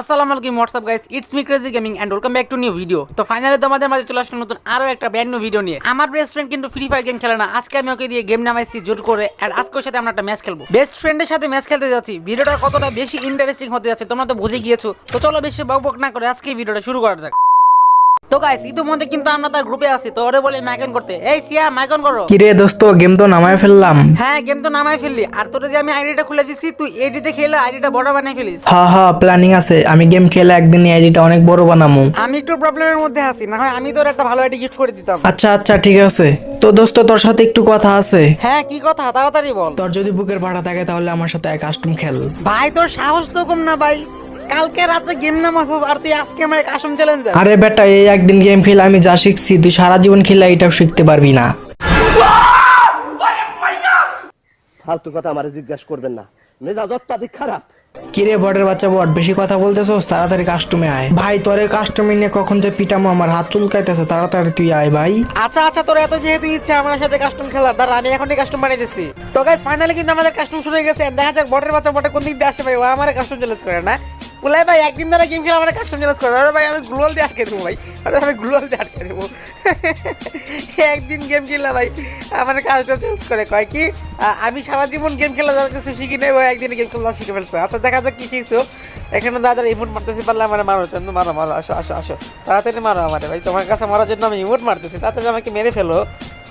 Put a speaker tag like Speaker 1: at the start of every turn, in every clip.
Speaker 1: আসসালামু আলাইকুম what's up guys it's me crazy gaming and welcome back to new video তো finally তোমাদের মাঝে চলে আসলাম নতুন আরও একটা ব্র্যান্ড নিউ ভিডিও নিয়ে। আমার বেস্ট ফ্রেন্ড কিন্তু ফ্রি ফায়ার গেম খেলে না। আজকে আমি ওকে দিয়ে গেম নামাইছি জোর করে আর আজকে ওর সাথে আমরা একটা ম্যাচ খেলব। বেস্ট ফ্রেন্ডের সাথে ম্যাচ খেলতে যাচ্ছি। ভিডিওটা কতটা বেশি ইন্টারেস্টিং হতে যাচ্ছে, তোমরা তো বুঝে গিয়েছো। তো চলো বেশি বকবক বক না করে আজকে ভিডিওটা শুরু করা যাক। তো গাইস ইতিমধ্যে কিন্তু আমরা তার গ্রুপে আছি তো ওরে বলে মাইকন করতে। এই সিয়া মাইকন করো।
Speaker 2: কিরে দোস্ত গেম তো নামায় ফেললাম।
Speaker 1: হ্যাঁ গেম তো নামাই ফেললি। আর তোরে যে আমি আইডিটা খুলে দিছি তুই এডিতে খেলে আইডিটা বড় বানাই ফেলিস।
Speaker 2: হা হা প্ল্যানিং আছে। আমি গেম খেলে একদিন আইডিটা অনেক বড় বানামু।
Speaker 1: আমি একটু প্রবলেমের মধ্যে আছি না হয় আমি তোর একটা ভালো আইডি গিফট করে দিতাম।
Speaker 2: আচ্ছা আচ্ছা ঠিক আছে। তো দোস্ত তোর সাথে একটু কথা আছে।
Speaker 1: হ্যাঁ কি কথা? তাড়াতাড়ি বল।
Speaker 2: তোর যদি বুকের ভাড়া থাকে তাহলে আমার সাথে কাস্টম খেল।
Speaker 1: ভাই তোর সাহস তো কম না ভাই। কালকে রাতে গেম নামাছস আর তুই আজকে আমার কাশম চ্যালেঞ্জ
Speaker 2: আরে বেটা এই একদিন গেম খেলে আমি যা শিখছি তুই সারা জীবন খেলে এটাও শিখতে পারবি না।
Speaker 3: ফালতু কথা আমারে জিজ্ঞাসা করবেন না। মেজাজ অত্যাধিক খারাপ।
Speaker 2: কিরে বটের বাচ্চা বট বেশি কথা বলতেছস? তাড়াতাড়ি কাস্টমে আয়। ভাই তোরে কাস্টমে নিয়ে কখন যে পিটামো আমার হাত চুলকাইতেছে তাড়াতাড়ি তুই আয় ভাই।
Speaker 1: আচ্ছা আচ্ছা তোর এত যেহেতু ইচ্ছা আমার সাথে কাস্টম খেলার দাঁড়া আমি এখনই কাস্টম বানিয়ে দিচ্ছি। তো গাইস ফাইনালি কিন্তু আমাদের কাস্টম শুরু হয়ে গেছে। দেখা যাক বটের বাচ্চা বটে কোন দিক দিয়ে আসছে ভাই ও আমার কাস্টম চ্যালেঞ্জ করে না? বলাই ভাই, একদিন ধরে গেম খেলে আমার কাস্টম চ্যালেঞ্জ করে। ভাই, আমি গ্লোয়াল দিয়ে আটকে দেবো, ভাই। আরে আমি গ্লোয়াল দিয়ে আটকে দেবো। একদিন গেম খেললে, ভাই, আমার কাস্টম চ্যালেঞ্জ করে। কয় কি আমি সারা জীবন গেম খেলা যাওয়ার কিছু শিখি নাই ভাই একদিন গেম খেলা শিখে ফেলছে। আচ্ছা দেখা যাক কি শিখছো। এখানে দাদা ইমোট মারতেছি, পারলে আমার মারো চন্দ্র মারো মারো, আসো আসো আসো। তাড়াতাড়ি মারো আমারে, ভাই। তোমার কাছে মারার জন্য আমি ইমোট মারতেছি। তাড়াতাড়ি আমাকে মেরে ফেলো।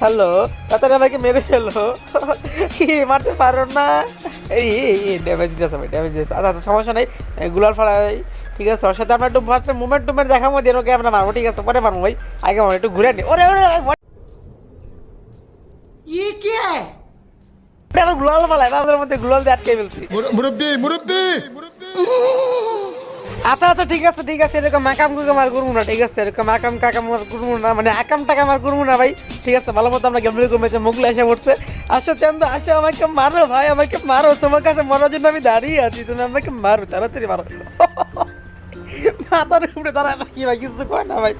Speaker 1: হ্যালো তাড়াতাড়ি আমাকে মেরে ফেলো। কি, মারতে পারো না? এই এই এই ড্যামেজ দিতেছে ভাই ড্যামেজ দিতেছে। আচ্ছা আচ্ছা, সমস্যা নেই। গুলার ফাড়াই ঠিক আছে ওর সাথে আমরা একটু ফার্স্ট মুভমেন্ট টুমেন্ট দেখাবো দিয়ে ওকে আমরা মারবো ঠিক আছে পরে মারবো ভাই। আগে মারবো একটু ঘুরে নি। ওরে ওরে আবার গুলাল ফালাই আমাদের মধ্যে গুলাল দিয়ে আটকে ফেলছি।
Speaker 4: মুরব্বী মুরব্বী!
Speaker 1: আচ্ছা আচ্ছা ঠিক আছে ঠিক আছে এরকম আকাম কুকাম আর করব না ঠিক আছে এরকম আকাম কাকাম আর করব না মানে আকাম টাকাম আর করব না ভাই। ঠিক আছে ভালো মতো আমরা গেম কমেছে মুগলে এসে পড়ছে। আসো চান্দ আসো আমাকে মারো ভাই, আমাকে মারো। তোমার কাছে মরার জন্য আমি দাঁড়িয়ে আছি, তুমি আমাকে মারো, তাড়াতাড়ি মারো। মাথার উপরে দাঁড়ায় কি ভাই, কিছু কয় না, ভাই।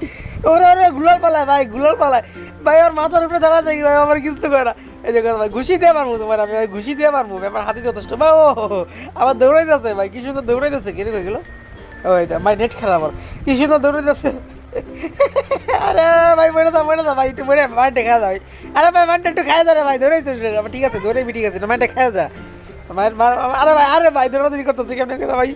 Speaker 1: ওরে ওরে, গুলাল পালায় ভাই, গুলাল পালায় ভাই, ওর মাথার উপরে দাঁড়া যায় ভাই, আমার কিছু কয় না। এই যে ভাই, ঘুষি দিয়ে মারবো তোমার, আমি, ভাই, ঘুষি দিয়ে মারবো, আমার হাতে যথেষ্ট। ভাই ও আবার দৌড়াইতেছে, ভাই, কি সুন্দর দৌড়াইতেছে কিরে গেলো ওই তো ভাই নেট খারাপ আমার। কি সুন্দর দৌড়াইতেছে। আরে ভাই, মরে দা মরে দা ভাই একটু মরে মাইন্ডে খাওয়া যা, ভাই। আরে ভাই মাইন্ডে একটু খাওয়া যা রে ভাই দৌড়াইতে ঠিক আছে দৌড়াইবি ঠিক আছে মাইন্ডে খাওয়া যা। আরে ভাই আরে ভাই, দৌড়াদৌড়ি করতেছে কেমন করে, ভাই?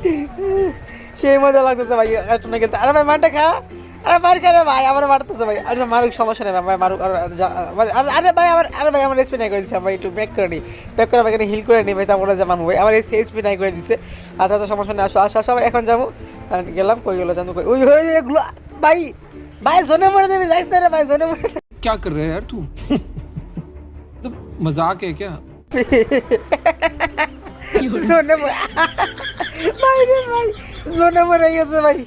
Speaker 1: সেই মজা লাগতেছে, ভাই একটু না আরে ভাই খা। আরে মার খারে ভাই আমার মারতেছে, ভাই। আরে মারুক, সমস্যা নেই, ভাই, মারুক, আর- যা- ভাই আমার আরে ভাই, আমার এসপি নাই করে দিচ্ছে ভাই, একটু ব্যাক করে নি। ব্যাক করে হিল করে নি, ভাই, তারপরে যে মানবো ভাই। আমার এসপি নাই করে দিচ্ছে আচ্ছা আচ্ছা সমস্যা নেই, আসো আসো আসো এখন যাব। গেলাম, কই গেলো জানো কই? ওই এগুলো ভাই ভাই জোনে মরে দেবে যাইস না রে ভাই জোনে মরে
Speaker 4: क्या कर रहा है यार तू तो मजाक है क्या
Speaker 1: জোনে মরে ভাই রে ভাই জোনে মরে গেছে ভাই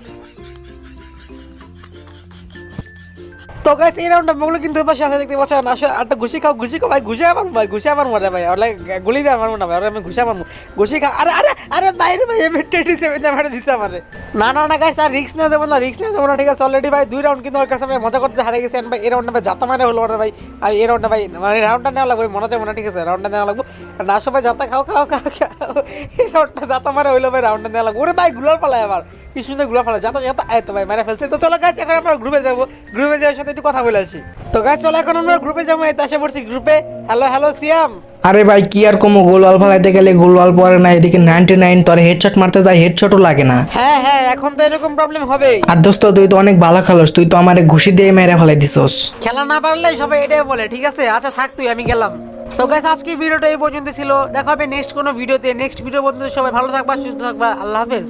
Speaker 1: তো গাইস এই রাউন্ডটা মগুলো কিন্তু পাশে আছে দেখতে পাচ্ছেন আসো একটা ঘুষি খাও ঘুষি খাও ভাই ঘুষি আমার ভাই ঘুষি আমার মরে ভাই ওলে গুলি দিয়ে আমার না ভাই ওরে আমি ঘুষি আমার ঘুষি খা আরে আরে আরে বাইরে ভাই এম টেটি সেভেন আমার দিছে আমারে। না না না গাইস আর রিস্ক না দেবো না রিস্ক না দেবো না, ঠিক আছে? অলরেডি ভাই দুই রাউন্ড কিন্তু ওর কাছে ভাই মজা করতে হারিয়ে গেছেন ভাই এই রাউন্ডটা ভাই জাতা মানে হলো ওরে ভাই। আর এই রাউন্ডটা ভাই মানে রাউন্ডটা নেওয়া লাগবে, মনে যাবে না ঠিক আছে রাউন্ডটা নেওয়া লাগবে। না সবাই জাতা খাও খাও খাও খাও। এই রাউন্ডটা জাতা মারে হইল ভাই রাউন্ডটা নেওয়া লাগবে। ওরে ভাই, গুলার পালায় আবার। কি সুন্দরগুলা ফেলা যাতা যাতা এই তো ভাই, মেরে ফেলছে। তো চলো গাছ এখন আমরা গ্রুপে যাব। গ্রুপে যাওয়ার সাথে একটু কথা বলে আসি। তো গাছ চলো, এখন আমরা গ্রুপে যাব। এই তো এসে পড়ছি গ্রুপে হ্যালো হ্যালো সিয়াম
Speaker 2: আরে ভাই কি আর কমো? গোলওয়াল ফালাইতে গেলে গোলওয়াল পরে না এদিকে নাইনটি নাইন তোর হেডশট মারতে যায় হেডশটও লাগে না।
Speaker 1: হ্যাঁ হ্যাঁ এখন তো এরকম প্রবলেম হবেই।
Speaker 2: আর দোস্ত তুই তো অনেক ভালো খেলোস তুই তো আমারে ঘুষি দিয়ে মেরে ফেলাই দিছস।
Speaker 1: খেলা না পারলে সবাই এটাই বলে ঠিক আছে? আচ্ছা থাক তুই আমি গেলাম। তো গাইস আজকের ভিডিওটা এই পর্যন্ত ছিল। দেখা হবে নেক্সট কোনো ভিডিওতে। নেক্সট ভিডিও পর্যন্ত সবাই ভালো থাকবা সুস্থ থাকবা। আল্লাহ হাফেজ।